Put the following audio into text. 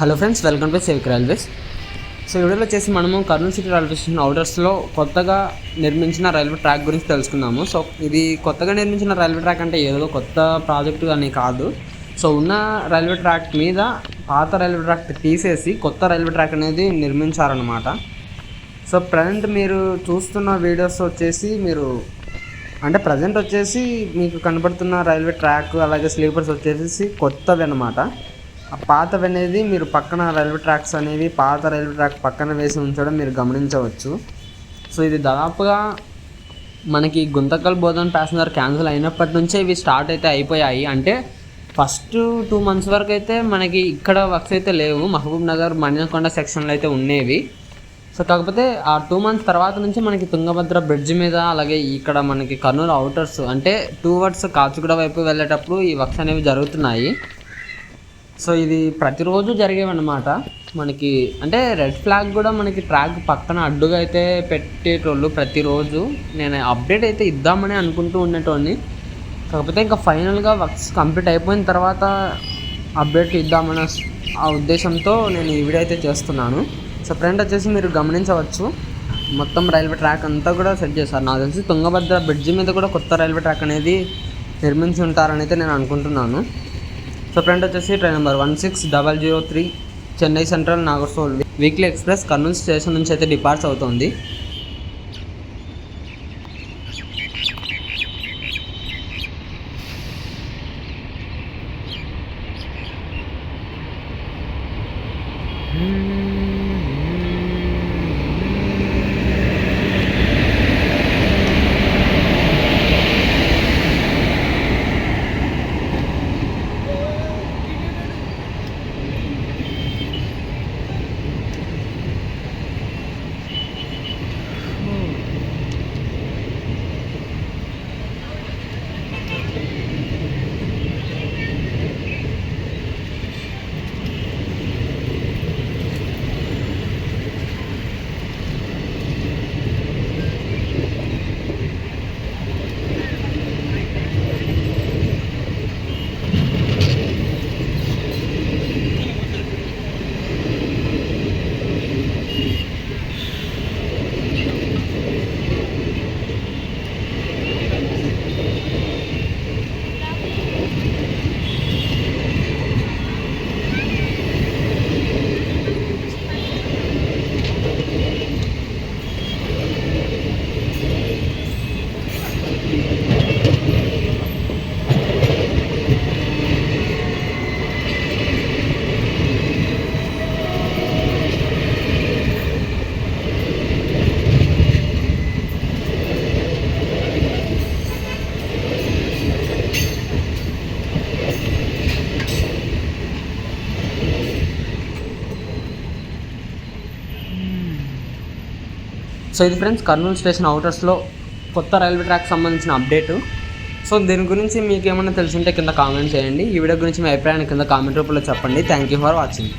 Hello friends welcome to Sevik railways. So ఈ వీడియోలో వచ్చేసి మనము కర్నూలు సిటీ రైల్వే స్టేషన్ అవుటర్స్లో కొత్తగా నిర్మించిన రైల్వే ట్రాక్ గురించి తెలుసుకుందాము. సో ఇది కొత్తగా నిర్మించిన రైల్వే ట్రాక్ అంటే ఏదో కొత్త ప్రాజెక్టు అని కాదు. సో ఉన్న రైల్వే ట్రాక్ మీద పాత రైల్వే ట్రాక్ తీసేసి కొత్త రైల్వే ట్రాక్ అనేది నిర్మించారనమాట సో ప్రజెంట్ మీరు చూస్తున్న వీడియోస్ వచ్చేసి మీరు అంటే ప్రజెంట్ వచ్చేసి మీకు కనబడుతున్న రైల్వే ట్రాక్ అలాగే స్లీపర్స్ వచ్చేసి కొత్తవి అనమాట ఆ పాతవి అనేది మీరు పక్కన రైల్వే ట్రాక్స్ అనేవి పాత రైల్వే ట్రాక్ పక్కన వేసి ఉంచడం మీరు గమనించవచ్చు. సో ఇది దాదాపుగా మనకి గుంతకల్ బోధన్ ప్యాసింజర్ క్యాన్సిల్ అయినప్పటి నుంచే ఇవి స్టార్ట్ అయితే అయిపోయాయి. అంటే ఫస్ట్ టూ మంత్స్ వరకు అయితే మనకి ఇక్కడ వర్క్స్ అయితే లేవు. మహబూబ్ నగర్ మణికొండ సెక్షన్లో అయితే ఉండేవి. సో కాకపోతే ఆ టూ మంత్స్ తర్వాత నుంచి మనకి తుంగభద్ర బ్రిడ్జ్ మీద అలాగే ఇక్కడ మనకి కర్నూలు అవుటర్స్ అంటే టూ వర్డ్స్ కాచిగూడ వైపు వెళ్ళేటప్పుడు ఈ వర్క్స్ అనేవి జరుగుతున్నాయి. సో ఇది ప్రతిరోజు జరిగేవన్నమాట. మనకి అంటే రెడ్ ఫ్లాగ్ కూడా మనకి ట్రాక్ పక్కన అడ్డుగా అయితే పెట్టేటోళ్ళు ప్రతిరోజు. నేను అప్డేట్ అయితే ఇద్దామని అనుకుంటూ ఉండేటోడిని కాకపోతే ఇంకా ఫైనల్గా వర్క్స్ కంప్లీట్ అయిపోయిన తర్వాత అప్డేట్ ఇద్దామన్న ఆ ఉద్దేశంతో నేను ఈ వీడియో అయితే చేస్తున్నాను. సో ఫ్రెండ్ వచ్చేసి మీరు గమనించవచ్చు. మొత్తం రైల్వే ట్రాక్ అంతా కూడా సెట్ చేశారు. నాకు తెలిసి తుంగభద్ర బ్రిడ్జి మీద కూడా కొత్త రైల్వే ట్రాక్ అనేది నిర్మించి ఉంటారని అయితే నేను అనుకుంటున్నాను. సో ఫ్రెండ్ వచ్చేసి train number one six double zero three Chennai central Nagarsol weekly express Kurnool station నుంచి అయితే డిపార్ట్స్ అవుతుంది. సో ఇది ఫ్రెండ్స్ కర్నూలు స్టేషన్ అవుటర్స్లో కొత్త రైల్వే ట్రాక్ సంబంధించిన అప్డేటు. సో దీని గురించి మీకు ఏమైనా తెలుసుంటే కింద కామెంట్ చేయండి. ఈ వీడియో గురించి మీ అభిప్రాయాన్ని కింద కామెంట్ రూపంలో చెప్పండి. Thank you for watching.